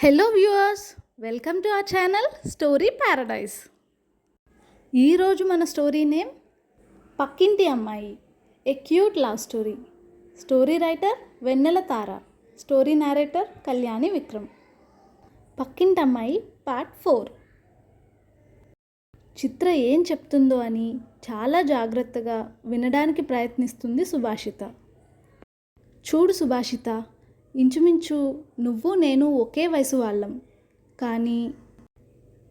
Hello viewers welcome to our channel story paradise ఈరోజు మన story name పక్కింటి అమ్మాయి a cute love story story writer Vennela Tara story narrator Kalyani Vikram. పక్కింటి అమ్మాయి part four చిత్ర ఏం చెప్తుందో అని చాలా జాగ్రత్తగా వినడానికి ప్రయత్నిస్తుంది సుభాషిత. చూడు సుభాషిత ఇంచుమించు నువ్వు నేను ఒకే వయసు వాళ్ళం. కానీ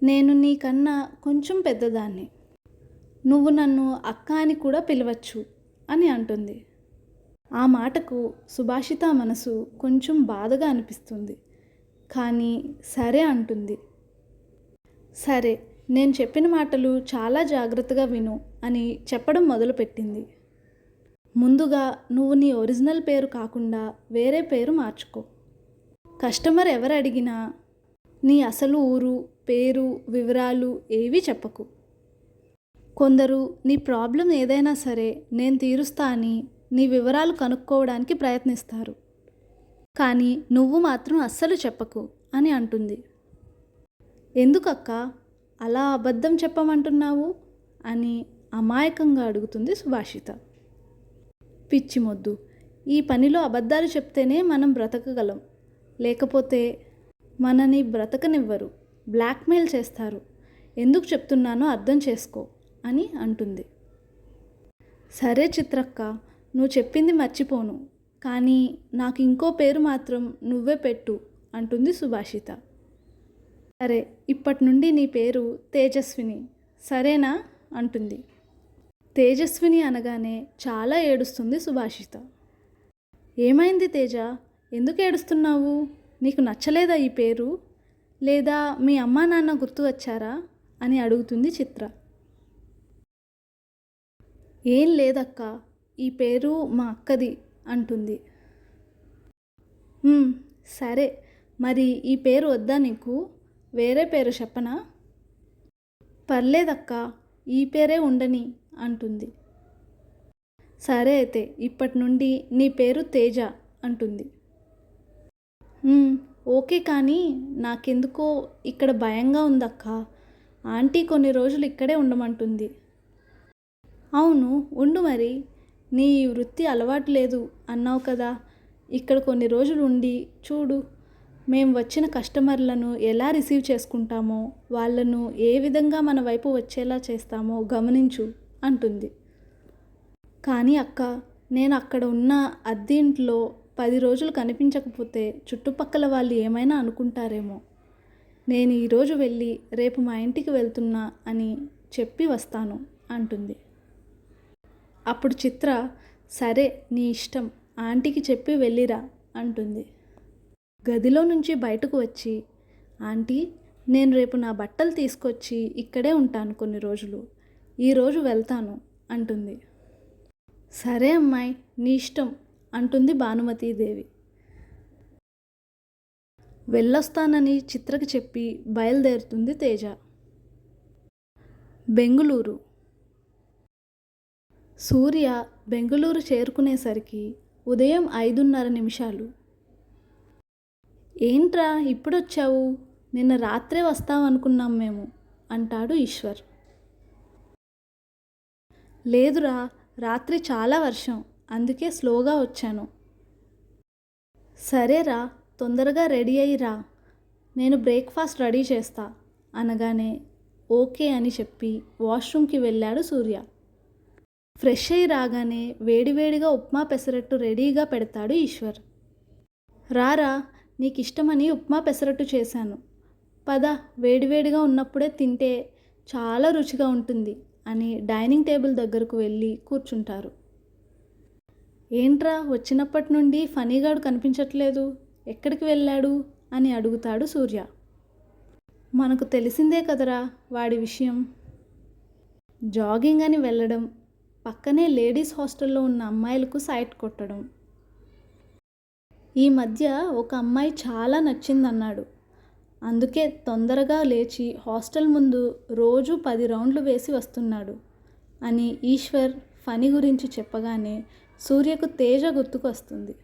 నేను నీకన్నా కొంచెం పెద్దదాన్ని. నువ్వు నన్ను అక్క అని కూడా పిలవచ్చు అని అంటుంది. ఆ మాటకు సుభాషిత మనసు కొంచెం బాధగా అనిపిస్తుంది. కానీ సరే అంటుంది. సరే నేను చెప్పిన మాటలు చాలా జాగ్రత్తగా విను అని చెప్పడం మొదలుపెట్టింది. ముందుగా నువ్వు నీ ఒరిజినల్ పేరు కాకుండా వేరే పేరు మార్చుకో. కస్టమర్ ఎవరు అడిగినా నీ అసలు ఊరు పేరు వివరాలు ఏవీ చెప్పకు. కొందరు నీ ప్రాబ్లం ఏదైనా సరే నేను తీరుస్తా అని నీ వివరాలు కనుక్కోవడానికి ప్రయత్నిస్తారు. కానీ నువ్వు మాత్రం అస్సలు చెప్పకు అని అంటుంది. ఎందుకక్క? అలా అబద్ధం చెప్పమంటున్నావు? అని అమాయకంగా అడుగుతుంది సుభాషిత. పిచ్చి మొద్దు. ఈ పనిలో అబద్ధాలు చెప్తేనే మనం బ్రతకగలం. లేకపోతే మనని బ్రతకనివ్వరు. బ్లాక్మెయిల్ చేస్తారు. ఎందుకు చెప్తున్నానో అర్థం చేసుకో అని అంటుంది. సరే చిత్రక్క నువ్వు చెప్పింది మర్చిపోను. కానీ నాకు ఇంకో పేరు మాత్రం నువ్వే పెట్టు అంటుంది సుభాషిత. సరే ఇప్పటి నుండి నీ పేరు తేజస్విని. సరేనా? అంటుంది. తేజస్విని అనగానే చాలా ఏడుస్తుంది సుభాషిత. ఏమైంది తేజ? ఎందుకు ఏడుస్తున్నావు? నీకు నచ్చలేదా ఈ పేరు? లేదా మీ అమ్మా నాన్న గుర్తు వచ్చారా అని అడుగుతుంది చిత్ర. ఏం లేదక్క ఈ పేరు మా అక్కది అంటుంది. సరే మరి ఈ పేరు వద్దా నీకు? వేరే పేరు చెప్పనా? పర్లేదక్క ఈ పేరే ఉండని అంటుంది. సరే అయితే ఇప్పటి నుండి నీ పేరు తేజ అంటుంది. ఓకే కానీ నాకెందుకో ఇక్కడ భయంగా ఉందక్క. ఆంటీ కొన్ని రోజులు ఇక్కడే ఉండమంటుంది. అవును ఉండు మరి. నీ ఈ వృత్తి అలవాటు లేదు అన్నావు కదా. ఇక్కడ కొన్ని రోజులు ఉండి చూడు. మేము వచ్చిన కస్టమర్లను ఎలా రిసీవ్ చేసుకుంటామో వాళ్ళను ఏ విధంగా మన వైపు వచ్చేలా చేస్తామో గమనించు. అంటుంది. కానీ అక్క నేను అక్కడ ఉన్న అద్దె ఇంట్లో పది రోజులు కనిపించకపోతే చుట్టుపక్కల వాళ్ళు ఏమైనా అనుకుంటారేమో. నేను ఈరోజు వెళ్ళి రేపు మా ఇంటికి వెళ్తున్నా అని చెప్పి వస్తాను అంటుంది. అప్పుడు చిత్ర సరే నీ ఇష్టం ఆంటీకి చెప్పి వెళ్ళిరా అంటుంది. గదిలో నుంచి బయటకు వచ్చి ఆంటీ నేను రేపు నా బట్టలు తీసుకొచ్చి ఇక్కడే ఉంటాను కొన్ని రోజులు. ఈరోజు వెళ్తాను అంటుంది. సరే అమ్మాయి నీ ఇష్టం అంటుంది భానుమతీదేవి. వెళ్ళొస్తానని చిత్రకి చెప్పి బయలుదేరుతుంది తేజ. బెంగుళూరు. సూర్య బెంగుళూరు చేరుకునేసరికి ఉదయం ఐదున్నర నిమిషాలు. ఏంట్రా ఇప్పుడొచ్చావు? నిన్న రాత్రే వస్తావనుకున్నాం మేము అంటాడు ఈశ్వర్. లేదురా రాత్రి చాలా వర్షం అందుకే స్లోగా వచ్చాను. సరేరా తొందరగా రెడీ అయ్యిరా. నేను బ్రేక్ఫాస్ట్ రెడీ చేస్తా అనగానే ఓకే అని చెప్పి వాష్రూమ్కి వెళ్ళాడు సూర్య. ఫ్రెష్ అయి రాగానే వేడివేడిగా ఉప్మా పెసరట్టు రెడీగా పెడతాడు ఈశ్వర్. రారా నీకు ఇష్టమని ఉప్మా పెసరట్టు చేశాను. పద వేడివేడిగా ఉన్నప్పుడే తింటే చాలా రుచిగా ఉంటుంది అని డైనింగ్ టేబుల్ దగ్గరకు వెళ్ళి కూర్చుంటారు. ఏంట్రా వచ్చినప్పటి నుండి ఫనీగాడు కనిపించట్లేదు? ఎక్కడికి వెళ్ళాడు? అని అడుగుతాడు సూర్య. మనకు తెలిసిందే కదరా వాడి విషయం. జాగింగ్ అని వెళ్ళడం పక్కనే లేడీస్ హాస్టల్లో ఉన్న అమ్మాయిలకు సైట్ కొట్టడం. ఈ మధ్య ఒక అమ్మాయి చాలా నచ్చిందన్నాడు. అందుకే తొందరగా లేచి హాస్టల్ ముందు రోజు పది రౌండ్లు వేసి వస్తున్నాడు అని ఈశ్వర్ ఫని గురించి చెప్పగానే సూర్యకు తేజ గుర్తుకొస్తుంది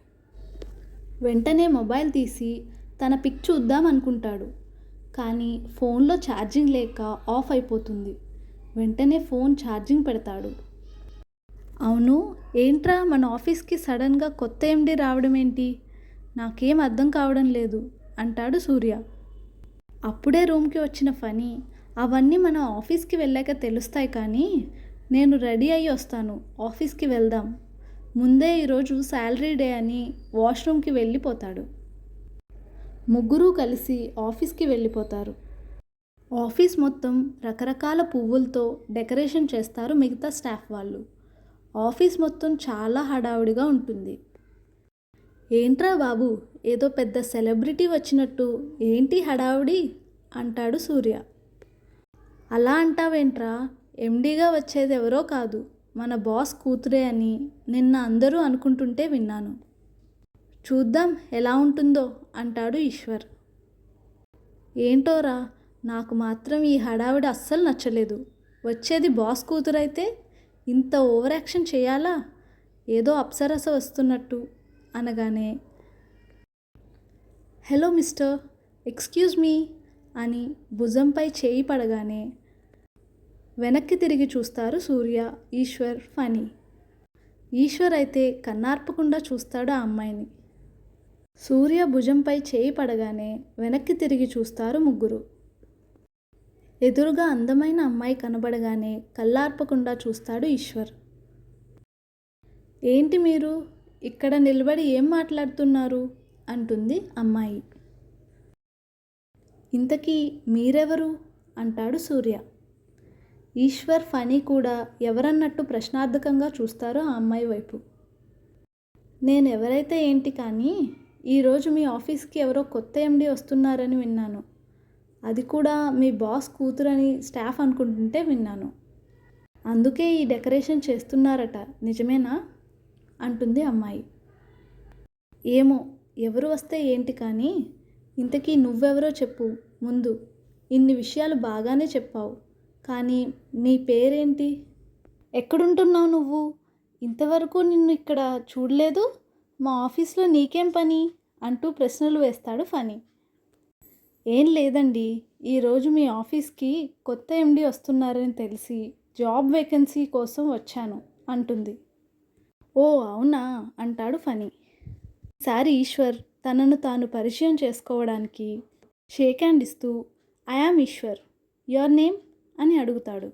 వెంటనే మొబైల్ తీసి తన పిక్ చూద్దామనుకుంటాడు కానీ ఫోన్లో ఛార్జింగ్ లేక ఆఫ్ అయిపోతుంది. వెంటనే ఫోన్ ఛార్జింగ్ పెడతాడు. అవును ఏంట్రా మన ఆఫీస్కి సడన్గా కొత్త ఎండి రావడం ఏంటి నాకేం అర్థం కావడం లేదు అంటాడు సూర్య. అప్పుడే రూమ్కి వచ్చిన ఫనీ. అవన్నీ మన ఆఫీస్కి వెళ్ళాక తెలుస్తాయి కానీ నేను రెడీ అయ్యి వస్తాను. ఆఫీస్కి వెళ్దాం. ముందే ఈరోజు శాలరీ డే అని వాష్రూమ్కి వెళ్ళిపోతాడు. ముగ్గురు కలిసి ఆఫీస్కి వెళ్ళిపోతారు. ఆఫీస్ మొత్తం రకరకాల పువ్వులతో డెకరేషన్ చేస్తారు మిగతా స్టాఫ్ వాళ్ళు. ఆఫీస్ మొత్తం చాలా హడావుడిగా ఉంటుంది. ఏంట్రా బాబు ఏదో పెద్ద సెలబ్రిటీ వచ్చినట్టు ఏంటి హడావుడి? అంటాడు సూర్య. అలా అంటావేంట్రా ఎండీగా వచ్చేది ఎవరో కాదు మన బాస్ కూతురే అని నిన్న అందరూ అనుకుంటుంటే విన్నాను. చూద్దాం ఎలా ఉంటుందో అంటాడు ఈశ్వర్. ఏంటోరా నాకు మాత్రం ఈ హడావిడి అస్సలు నచ్చలేదు. వచ్చేది బాస్ కూతురైతే ఇంత ఓవర్ యాక్షన్ చేయాలా? ఏదో అప్సరస వస్తున్నట్టు అనగానే హలో మిస్టర్ ఎక్స్క్యూజ్ మీ అని భుజంపై చేయి పడగానే వెనక్కి తిరిగి చూస్తారు సూర్య ఈశ్వర్ ఫనీ ఈశ్వర్ అయితే కన్నార్పకుండా చూస్తాడు ఆ అమ్మాయిని. సూర్య భుజంపై చేయి పడగానే వెనక్కి తిరిగి చూస్తారు ముగ్గురు. ఎదురుగా అందమైన అమ్మాయి కనబడగానే కళ్ళార్పకుండా చూస్తాడు ఈశ్వర్. ఏంటి మీరు? ఇక్కడ నిలబడి ఏం మాట్లాడుతున్నారు? అంటుంది అమ్మాయి. ఇంతకీ మీరెవరు? అంటాడు సూర్య. ఈశ్వర్ ఫనీ కూడా ఎవరన్నట్టు ప్రశ్నార్థకంగా చూస్తారో ఆ అమ్మాయి వైపు. నేను ఎవరైతే ఏంటి కానీ ఈరోజు మీ ఆఫీస్కి ఎవరో కొత్త ఎండి వస్తున్నారని విన్నాను. అది కూడా మీ బాస్ కూతురని స్టాఫ్ అనుకుంటుంటే విన్నాను. అందుకే ఈ డెకరేషన్ చేస్తున్నారట. నిజమేనా? అంటుంది అమ్మాయి. ఏమో ఎవరు వస్తే ఏంటి కానీ ఇంతకీ నువ్వెవరో చెప్పు ముందు. ఇన్ని విషయాలు బాగానే చెప్పావు కానీ నీ పేరేంటి? ఎక్కడుంటున్నావు నువ్వు? ఇంతవరకు నిన్ను ఇక్కడ చూడలేదు? మా ఆఫీస్లో నీకేం పని? అంటూ ప్రశ్నలు వేస్తాడు ఫనీ ఏం లేదండి ఈరోజు మీ ఆఫీస్కి కొత్త ఎండి వస్తున్నారని తెలిసి జాబ్ వేకెన్సీ కోసం వచ్చాను అంటుంది. ఓ అవునా? అంటాడు ఫనీ ఈసారి ఈశ్వర్ తనను తాను పరిచయం చేసుకోవడానికి షేక్ హ్యాండ్ ఇస్తూ I am Eshwar your name? అని అడుగుతాడు.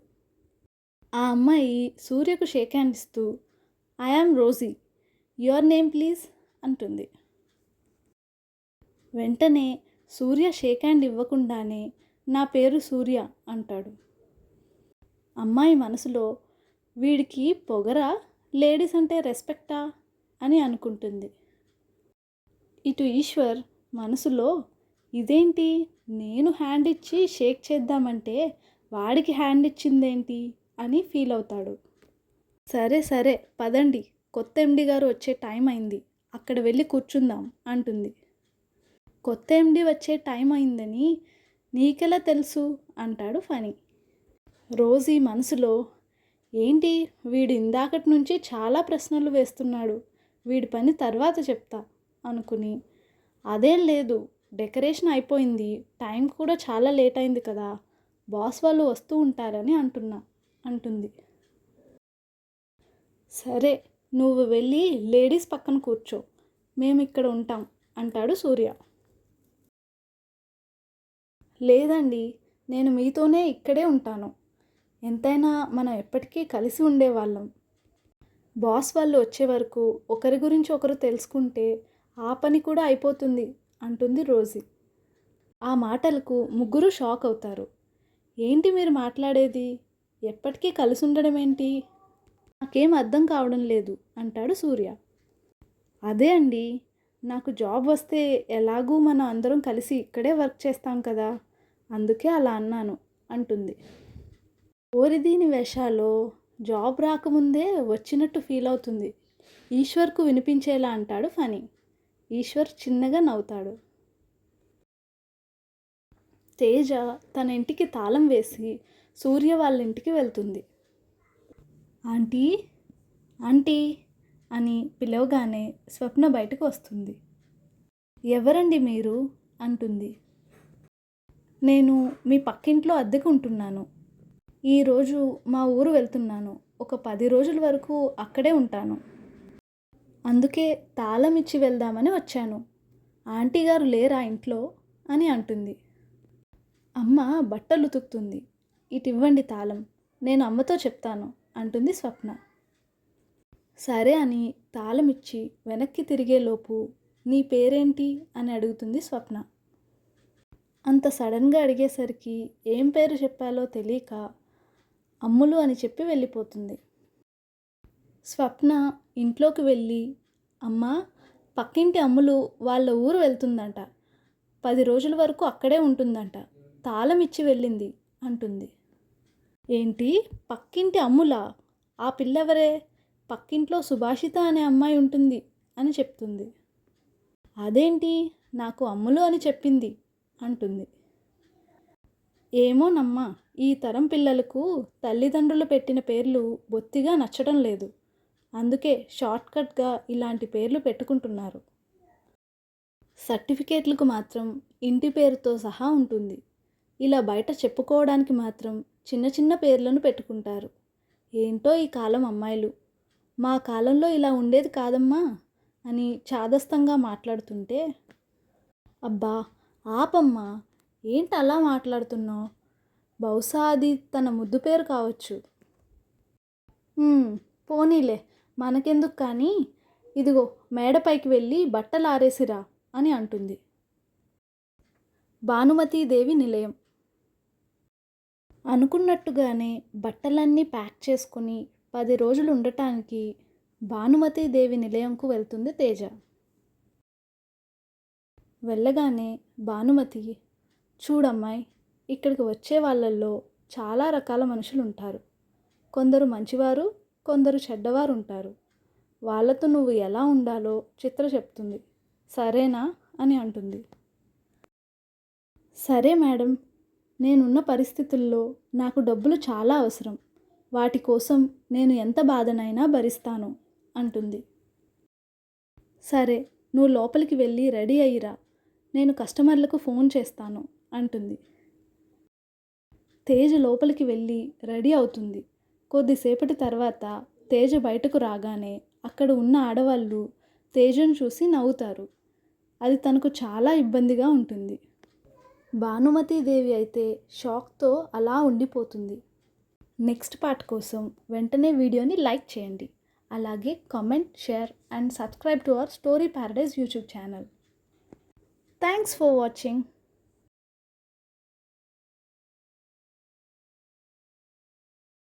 ఆ అమ్మాయి సూర్యకు షేక్ హ్యాండ్ ఇస్తూ I am Rosy your name please? అంటుంది. వెంటనే సూర్య షేక్ హ్యాండ్ ఇవ్వకుండానే నా పేరు సూర్య అంటాడు. అమ్మాయి మనసులో వీడికి పొగరా? లేడీస్ అంటే రెస్పెక్టా అని అనుకుంటుంది. ఇటు ఈశ్వర్ మనసులో ఇదేంటి? నేను హ్యాండ్ ఇచ్చి షేక్ చేద్దామంటే వాడికి హ్యాండ్ ఇచ్చిందేంటి? అని ఫీల్ అవుతాడు. సరే సరే పదండి. కొత్త ఎండి గారు వచ్చే టైం అయింది. అక్కడ వెళ్ళి కూర్చుందాం అంటుంది. కొత్త ఎండి వచ్చే టైం అయిందని నీకెలా తెలుసు? అంటాడు ఫనీ రోజీ మనసులో ఏంటి? వీడు ఇందాకటి నుంచి చాలా ప్రశ్నలు వేస్తున్నాడు. వీడి పని తర్వాత చెప్తా అనుకుని. అదేం లేదు డెకరేషన్ అయిపోయింది. టైం కూడా చాలా లేట్ అయింది కదా. బాస్ వాళ్ళు వస్తూ ఉంటారని అంటున్నా అంటుంది. సరే నువ్వు వెళ్ళి లేడీస్ పక్కన కూర్చో. మేము ఇక్కడ ఉంటాం అంటాడు సూర్య. లేదండి నేను మీతోనే ఇక్కడే ఉంటాను. ఎంతైనా మనం ఎప్పటికీ కలిసి ఉండేవాళ్ళం. బాస్ వాళ్ళు వచ్చే వరకు ఒకరి గురించి ఒకరు తెలుసుకుంటే ఆ పని కూడా అయిపోతుంది అంటుంది రోజీ. ఆ మాటలకు ముగ్గురు షాక్ అవుతారు. ఏంటి మీరు మాట్లాడేది? ఎప్పటికీ కలిసి ఉండడం ఏంటి? నాకేం అర్థం కావడం లేదు అంటాడు సూర్య. అదే అండి నాకు జాబ్ వస్తే ఎలాగూ మనం అందరం కలిసి ఇక్కడే వర్క్ చేస్తాం కదా అందుకే అలా అన్నాను అంటుంది. ఓరిదీని వేషాలో జాబ్ రాకముందే వచ్చినట్టు ఫీల్ అవుతుంది. ఈశ్వర్కు వినిపించేలా అంటాడు ఫనీ ఈశ్వర్ చిన్నగా నవ్వుతాడు. తేజ తన ఇంటికి తాళం వేసి సూర్య వాళ్ళ ఇంటికి వెళ్తుంది. ఆంటీ ఆంటీ అని పిలవగానే స్వప్న బయటకు వస్తుంది. ఎవరండి మీరు? అంటుంది. నేను మీ పక్కింట్లో అద్దెకు ఉంటున్నాను ఈరోజు మా ఊరు వెళ్తున్నాను. ఒక పది రోజుల వరకు అక్కడే ఉంటాను. అందుకే తాళం ఇచ్చి వెళ్దామని వచ్చాను. ఆంటీ గారు లేరా ఇంట్లో? అని అంటుంది. అమ్మ బట్టలు ఉతుకుతుంది. ఇటు ఇవ్వండి తాళం. నేను అమ్మతో చెప్తాను అంటుంది స్వప్న. సరే అని తాళం ఇచ్చి వెనక్కి తిరిగేలోపు నీ పేరేంటి? అని అడుగుతుంది స్వప్న. అంత సడన్గా అడిగేసరికి ఏం పేరు చెప్పాలో తెలియక అమ్ములు అని చెప్పి వెళ్ళిపోతుంది. స్వప్న ఇంట్లోకి వెళ్ళి అమ్మ పక్కింటి అమ్ములు వాళ్ళ ఊరు వెళ్తుందంట. పది రోజుల వరకు అక్కడే ఉంటుందంట. తాళం ఇచ్చి వెళ్ళింది అంటుంది. ఏంటి? పక్కింటి అమ్ములా? ఆ పిల్లెవరే? పక్కింట్లో సుభాషిత అనే అమ్మాయి ఉంటుంది అని చెప్తుంది. అదేంటి? నాకు అమ్ములు అని చెప్పింది అంటుంది. ఏమోనమ్మా ఈ తరం పిల్లలకు తల్లిదండ్రులు పెట్టిన పేర్లు బొత్తిగా నచ్చడం లేదు. అందుకే షార్ట్కట్గా ఇలాంటి పేర్లు పెట్టుకుంటున్నారు. సర్టిఫికేట్లకు మాత్రం ఇంటి పేరుతో సహా ఉంటుంది. ఇలా బయట చెప్పుకోవడానికి మాత్రం చిన్న చిన్న పేర్లను పెట్టుకుంటారు. ఏంటో ఈ కాలం అమ్మాయిలు. మా కాలంలో ఇలా ఉండేది కాదమ్మా అని చాదస్తంగా మాట్లాడుతుంటే అబ్బా ఆపమ్మా ఏంటి అలా మాట్లాడుతున్నావు? బహుశా అది తన ముద్దు పేరు కావచ్చు. పోనీలే మనకెందుకు కానీ? ఇదిగో మేడపైకి వెళ్ళి బట్టలు ఆరేసిరా అని అంటుంది. భానుమతీదేవి నిలయం. అనుకున్నట్టుగానే బట్టలన్నీ ప్యాక్ చేసుకుని పది రోజులు ఉండటానికి భానుమతీదేవి నిలయంకు వెళ్తుంది తేజ. వెళ్ళగానే భానుమతి చూడమ్మాయి ఇక్కడికి వచ్చే వాళ్ళల్లో చాలా రకాల మనుషులు ఉంటారు. కొందరు మంచివారు కొందరు చెడ్డవారు ఉంటారు. వాళ్ళతో నువ్వు ఎలా ఉండాలో చిత్ర చెప్తుంది. సరేనా అని అంటుంది. సరే మేడం నేనున్న పరిస్థితుల్లో నాకు డబ్బులు చాలా అవసరం. వాటి కోసం నేను ఎంత బాధనైనా భరిస్తాను అంటుంది. సరే నువ్వు లోపలికి వెళ్ళి రెడీ అయ్యిరా. నేను కస్టమర్లకు ఫోన్ చేస్తాను. అంటుంది. తేజ లోపలికి వెళ్ళి రెడీ అవుతుంది. కొద్దిసేపటి తర్వాత తేజ బయటకు రాగానే అక్కడ ఉన్న ఆడవాళ్ళు తేజను చూసి నవ్వుతారు. అది తనకు చాలా ఇబ్బందిగా ఉంటుంది. భానుమతీదేవి అయితే షాక్తో అలా ఉండిపోతుంది. నెక్స్ట్ పార్ట్ కోసం వెంటనే వీడియోని లైక్ చేయండి. అలాగే comment share and subscribe to our story paradise YouTube channel. Thanks for watching.